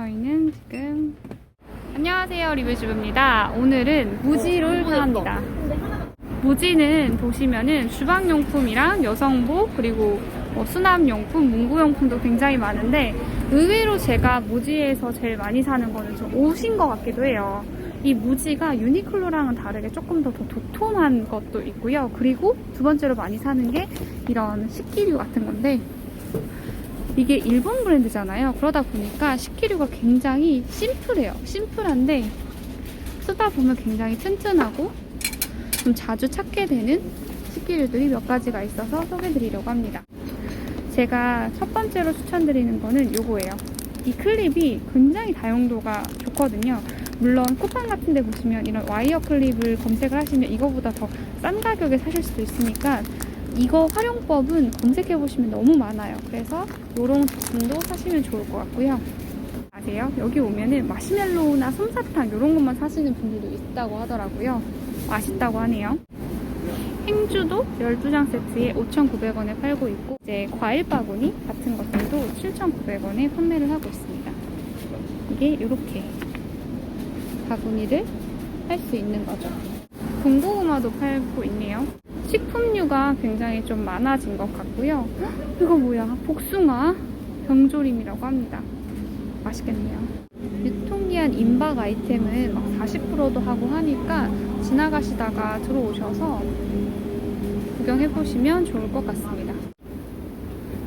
저희는 지금 안녕하세요 리뷰주부입니다. 오늘은 무지를 사합니다. 무지는 보시면은 주방용품이랑 여성복 그리고 뭐 수납용품, 문구용품도 굉장히 많은데 의외로 제가 무지에서 제일 많이 사는 거는 좀 옷인 것 같기도 해요. 이 무지가 유니클로랑은 다르게 조금 더, 더 도톰한 것도 있고요. 그리고 두 번째로 많이 사는 게 이런 식기류 같은 건데 이게 일본 브랜드잖아요. 그러다 보니까 식기류가 굉장히 심플해요. 심플한데 쓰다 보면 굉장히 튼튼하고 좀 자주 찾게 되는 식기류들이 몇 가지가 있어서 소개드리려고 합니다. 제가 첫 번째로 추천드리는 거는 요거예요. 이 클립이 굉장히 다용도가 좋거든요. 물론 쿠팡 같은 데 보시면 이런 와이어 클립을 검색을 하시면 이거보다 더 싼 가격에 사실 수도 있으니까 이거 활용법은 검색해 보시면 너무 많아요. 그래서 이런 제품도 사시면 좋을 것 같고요. 아세요? 여기 오면은 마시멜로우나 솜사탕 이런 것만 사시는 분들도 있다고 하더라고요. 맛있다고 하네요. 행주도 12장 세트에 5,900원에 팔고 있고 이제 과일 바구니 같은 것들도 7,900원에 판매를 하고 있습니다. 이게 이렇게 바구니를 할 수 있는 거죠. 군고구마도 팔고 있네요. 식품류가 굉장히 좀 많아진 것 같고요. 헉, 이거 뭐야? 복숭아 병조림이라고 합니다. 맛있겠네요. 유통기한 임박 아이템은 막 40%도 하고 하니까 지나가시다가 들어오셔서 구경해보시면 좋을 것 같습니다.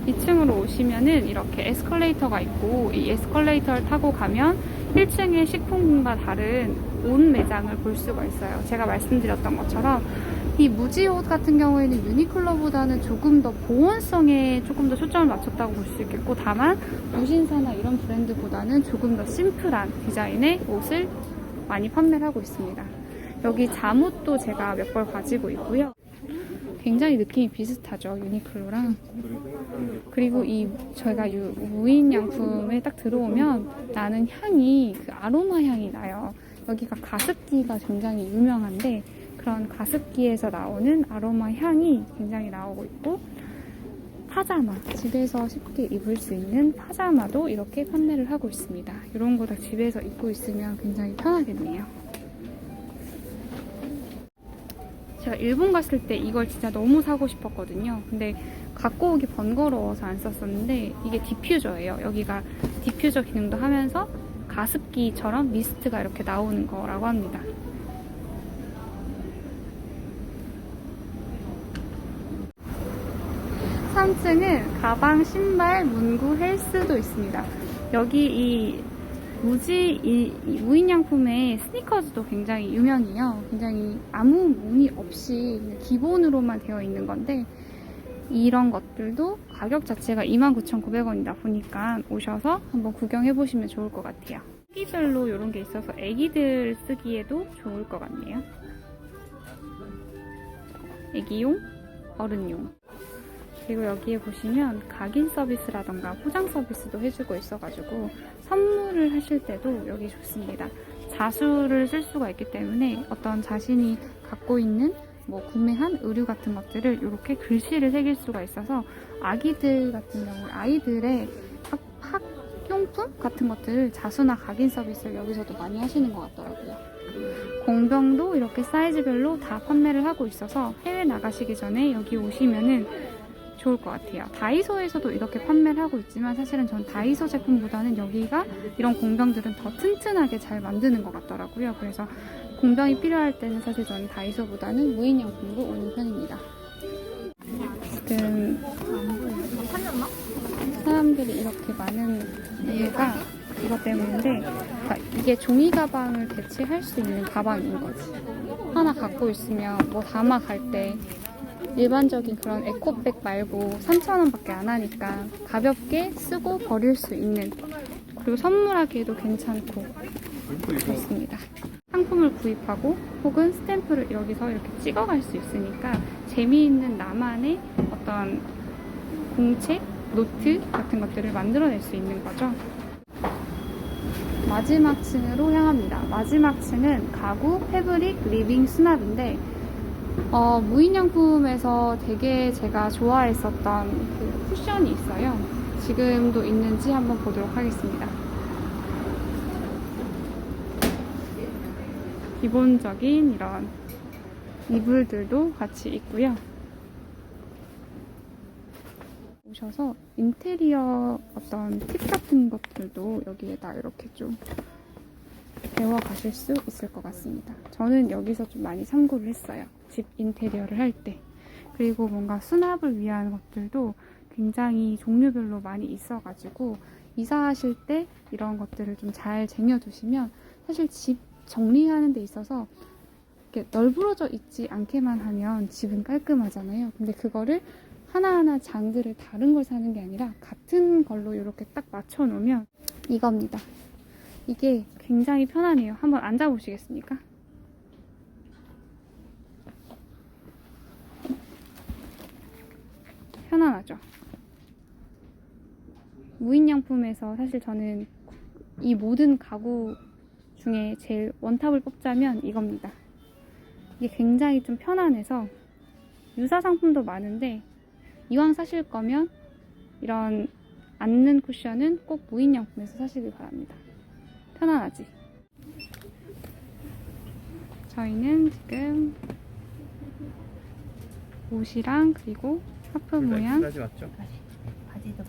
2층으로 오시면은 이렇게 에스컬레이터가 있고 이 에스컬레이터를 타고 가면 1층의 식품과 다른 옷 매장을 볼 수가 있어요. 제가 말씀드렸던 것처럼 이 무지 옷 같은 경우에는 유니클로보다는 조금 더 보온성에 조금 더 초점을 맞췄다고 볼 수 있겠고 다만 무신사나 이런 브랜드보다는 조금 더 심플한 디자인의 옷을 많이 판매를 하고 있습니다. 여기 잠옷도 제가 몇 벌 가지고 있고요. 굉장히 느낌이 비슷하죠 유니클로랑. 그리고 이 저희가 유- 무인 양품에 딱 들어오면 나는 향이 그 아로마 향이 나요. 여기가 가습기가 굉장히 유명한데 그런 가습기에서 나오는 아로마 향이 굉장히 나오고 있고 파자마 집에서 쉽게 입을 수 있는 파자마도 이렇게 판매를 하고 있습니다. 이런 거 다 집에서 입고 있으면 굉장히 편하겠네요 제가 일본 갔을 때 이걸 진짜 너무 사고 싶었거든요. 근데 갖고 오기 번거로워서 안 썼었는데 이게 디퓨저예요. 여기가 디퓨저 기능도 하면서 가습기처럼 미스트가 이렇게 나오는 거라고 합니다. 삼층은 가방, 신발, 문구, 헬스도 있습니다. 여기 이 무지 이, 이 무인양품의 스니커즈도 굉장히 유명해요. 굉장히 아무 무늬 없이 기본으로만 되어 있는 건데 이런 것들도 가격 자체가 29,900원이다 보니까 오셔서 한번 구경해 보시면 좋을 것 같아요. 크기별로 이런 게 있어서 애기들 쓰기에도 좋을 것 같네요. 애기용, 어른용. 그리고 여기에 보시면 각인 서비스라던가 포장 서비스도 해주고 있어가지고 선물을 하실 때도 여기 좋습니다. 자수를 쓸 수가 있기 때문에 어떤 자신이 갖고 있는 뭐 구매한 의류 같은 것들을 이렇게 글씨를 새길 수가 있어서 아기들 같은 경우 아이들의 학, 학용품 같은 것들을 자수나 각인 서비스를 여기서도 많이 하시는 것 같더라고요. 공병도 이렇게 사이즈별로 다 판매를 하고 있어서 해외 나가시기 전에 여기 오시면은 좋을 것 같아요. 다이소에서도 이렇게 판매를 하고 있지만 사실은 전 다이소 제품보다는 여기가 이런 공병들은 더 튼튼하게 잘 만드는 것 같더라고요. 그래서 공병이 필요할 때는 사실 저는 다이소보다는 무인양품으로 오는 편입니다. 지금 사람들이 이렇게 많은 이유가 이것 때문인데 그러니까 이게 종이 가방을 대체할 수 있는 가방인 거지. 하나 갖고 있으면 뭐 담아 갈 때 일반적인 그런 에코백 말고 3,000원밖에 안 하니까 가볍게 쓰고 버릴 수 있는 그리고 선물하기에도 괜찮고 그렇습니다. 상품을 구입하고 혹은 스탬프를 여기서 이렇게 찍어갈 수 있으니까 재미있는 나만의 어떤 공책, 노트 같은 것들을 만들어낼 수 있는 거죠. 마지막 층으로 향합니다. 마지막 층은 가구, 패브릭, 리빙, 수납인데 어, 무인양품에서 되게 제가 좋아했었던 그 쿠션이 있어요. 지금도 있는지 한번 보도록 하겠습니다. 기본적인 이런 이불들도 같이 있고요. 오셔서 인테리어 어떤 팁 같은 것들도 여기에다 이렇게 좀 배워 가실 수 있을 것 같습니다. 저는 여기서 좀 많이 참고를 했어요. 집 인테리어를 할 때. 그리고 뭔가 수납을 위한 것들도 굉장히 종류별로 많이 있어가지고 이사하실 때 이런 것들을 좀 잘 쟁여두시면 사실 집 정리하는 데 있어서 이렇게 널브러져 있지 않게만 하면 집은 깔끔하잖아요. 근데 그거를 하나하나 장들을 다른 걸 사는 게 아니라 같은 걸로 이렇게 딱 맞춰 놓으면 이겁니다. 이게 굉장히 편하네요. 한번 앉아보시겠습니까? 편안하죠? 무인양품에서 사실 저는 이 모든 가구 중에 제일 원탑을 뽑자면 이겁니다. 이게 굉장히 좀 편안해서 유사 상품도 많은데 이왕 사실 거면 이런 앉는 쿠션은 꼭 무인양품에서 사시길 바랍니다. 편안하지? 저희는 지금 옷이랑 그리고 하프 모양을 까지 맞죠? 바지도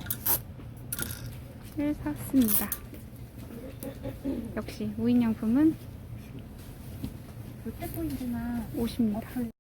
샀습니다. 역시 무인양품은 롯데포인트나 옷입니다. 어플